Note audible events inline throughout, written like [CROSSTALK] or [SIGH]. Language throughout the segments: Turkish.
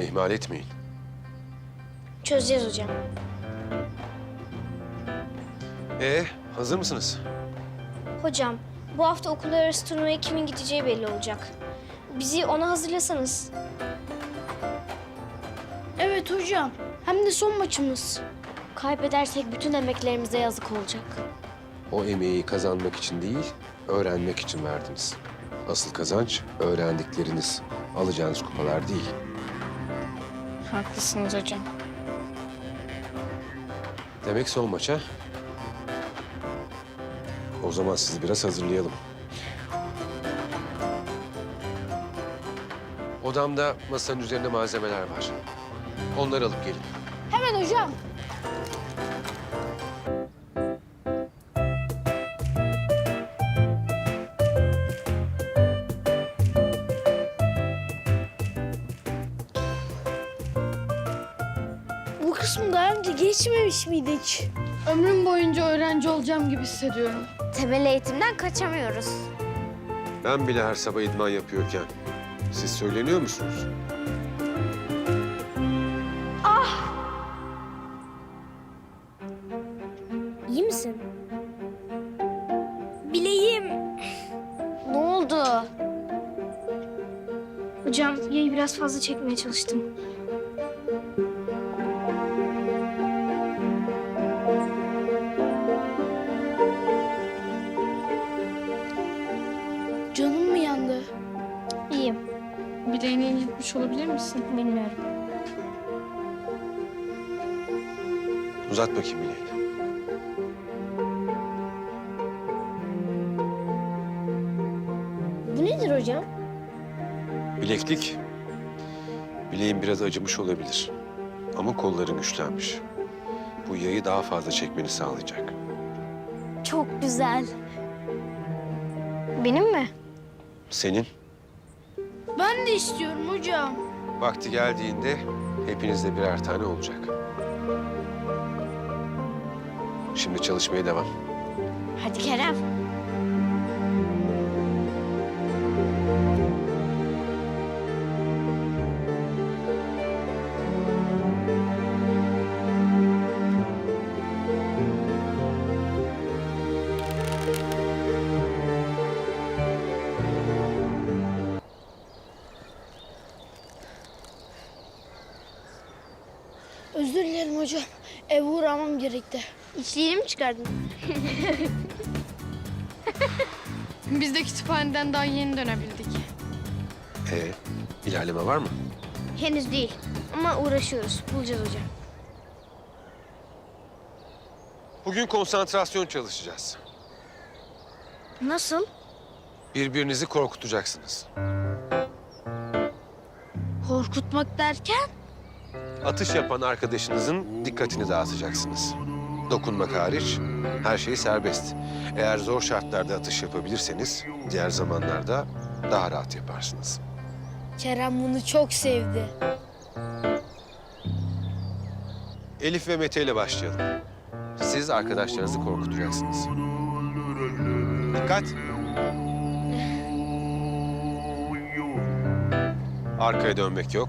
Ama ihmal etmeyin. Çözeceğiz hocam. Ee, hazır mısınız? Hocam, bu hafta okullar arası turnuvaya kimin gideceği belli olacak. Bizi ona hazırlasanız. Evet hocam. Hem de son maçımız. Kaybedersek bütün emeklerimize yazık olacak. O emeği kazanmak için değil, öğrenmek için verdiniz. Asıl kazanç öğrendikleriniz, alacağınız kupalar değil. Haklısınız hocam. Demek son maça. O zaman sizi biraz hazırlayalım. Odamda masanın üzerinde malzemeler var. Onları alıp gelin. Hemen hocam. Önce geçmemiş miydik? Ömrüm boyunca öğrenci olacağım gibi hissediyorum. Temel eğitimden kaçamıyoruz. Ben bile her sabah idman yapıyorken siz söyleniyor musunuz? İyi misin? Bileğim. Ne oldu? Hocam, yayı biraz fazla çekmeye çalıştım. İncitmiş olabilir misin? bilmiyorum. Uzat bakayım bileğini. Bu nedir hocam? Bileklik. Bileğin biraz acımış olabilir. Ama kolların güçlenmiş. Bu yayı daha fazla çekmeni sağlayacak. Çok güzel. Benim mi? Senin Ben de istiyorum hocam. vakti geldiğinde hepinizde birer tane olacak. Şimdi çalışmaya devam. Hadi Kerem. Eve uğramam gerekti. İçliğini mi çıkardın? [LAUGHS] Biz de kütüphaneden daha yeni dönebildik. Ee, ilerleme var mı? Henüz değil ama uğraşıyoruz. Bulacağız hocam. Bugün konsantrasyon çalışacağız. Nasıl? Birbirinizi korkutacaksınız. Korkutmak derken? Atış yapan arkadaşınızın dikkatini dağıtacaksınız. Dokunmak hariç her şey serbest. Eğer zor şartlarda atış yapabilirseniz diğer zamanlarda daha rahat yaparsınız. Kerem bunu çok sevdi. Elif ve Mete ile başlayalım. Siz arkadaşlarınızı korkutacaksınız. Dikkat. Arkaya dönmek yok.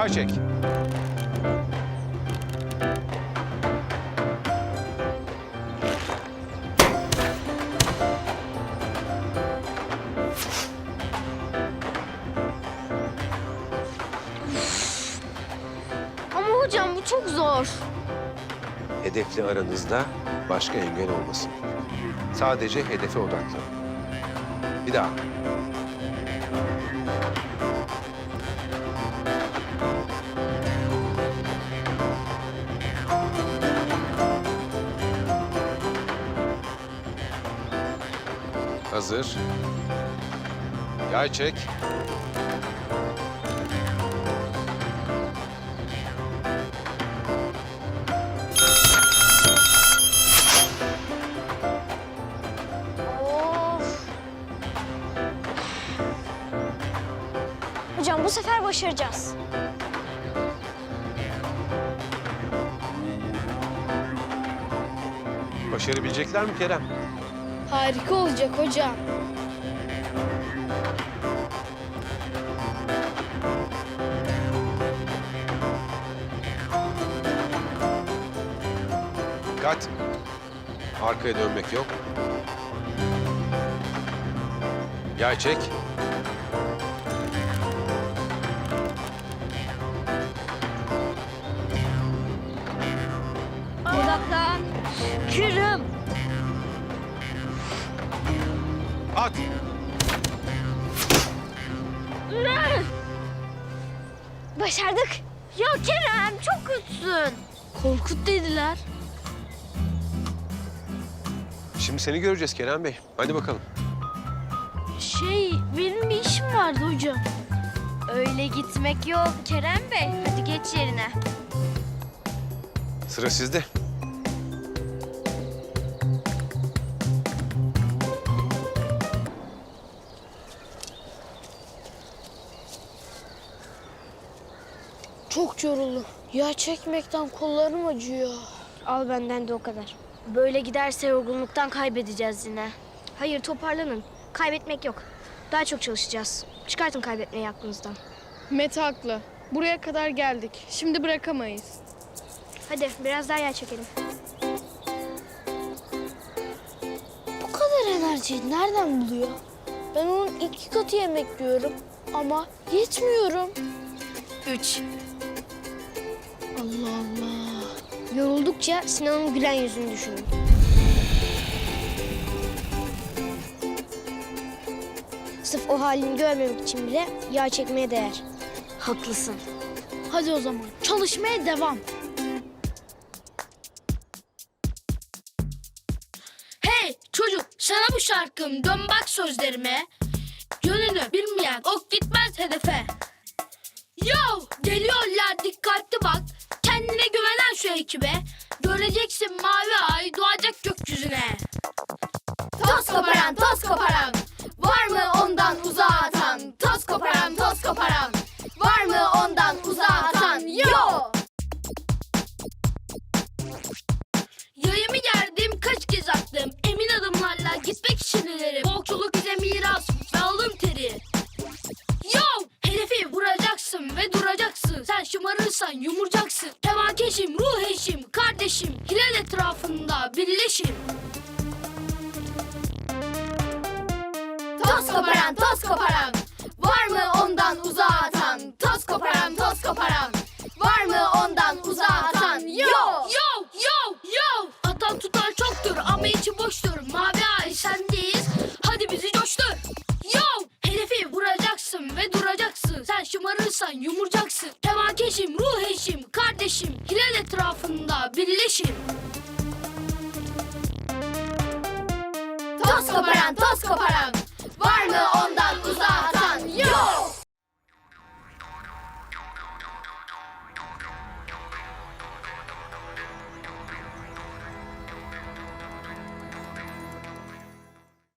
Yağ çek. Ama hocam bu çok zor. Hedefle aranızda başka engel olmasın. Sadece hedefe odaklanın. Bir daha. Hazır. Yay çek. Of. Hocam bu sefer başaracağız. Başarabilecekler mi Kerem? Harika olacak hocam. Dikkat. Arkaya dönmek yok. Yay çek. Odaklan. Kürüm. At. Başardık. Ya Kerem çok kötüsün. Korkut dediler. Şimdi seni göreceğiz Kenan Bey. Hadi bakalım. Şey benim bir işim vardı hocam. Öyle gitmek yok Kerem Bey. Hadi geç yerine. Sıra sizde. Çok yoruldum. Yağ çekmekten kollarım acıyor. Al benden de o kadar. Böyle giderse yorgunluktan kaybedeceğiz yine. Hayır toparlanın. Kaybetmek yok. Daha çok çalışacağız. Çıkartın kaybetmeyi aklınızdan. Mete haklı. Buraya kadar geldik. Şimdi bırakamayız. Hadi biraz daha yer çekelim. Bu kadar enerjiyi nereden buluyor? Ben onun iki katı yemek yiyorum ama yetmiyorum. Üç. Allah Allah. Yoruldukça Sinan'ın gülen yüzünü düşünün. Sırf o halini görmemek için bile yağ çekmeye değer. Haklısın. Hadi o zaman çalışmaya devam. Hey çocuk sana bu şarkım dön bak sözlerime. Yönünü bilmeyen ok gitmez hedefe. Yo geliyorlar dikkatli bak. Kendine güvenen şu ekibe. Göreceksin mavi ay doğacak gökyüzüne. Toz koparan toz koparan. Var mı ondan uzağa atan? Toz koparan toz koparan. Var mı ondan uzağa atan? Yo! Yayımı gerdim kaç kez attım Emin adımlarla gitmek için ileri Bolçuluk bize miras şımarırsan yumuracaksın Kemal ruh eşim, kardeşim Hilal etrafında birleşim Toz koparan, toz koparan Var mı ondan uzağa atan? Toz koparan, toz koparan Var mı ondan uzağa atan? Yo! Yo! Yo! Yo! Atan tutan çoktur ama içi boştur Mavi ay sendeyiz etrafında birleşim Toz koparan, toz koparan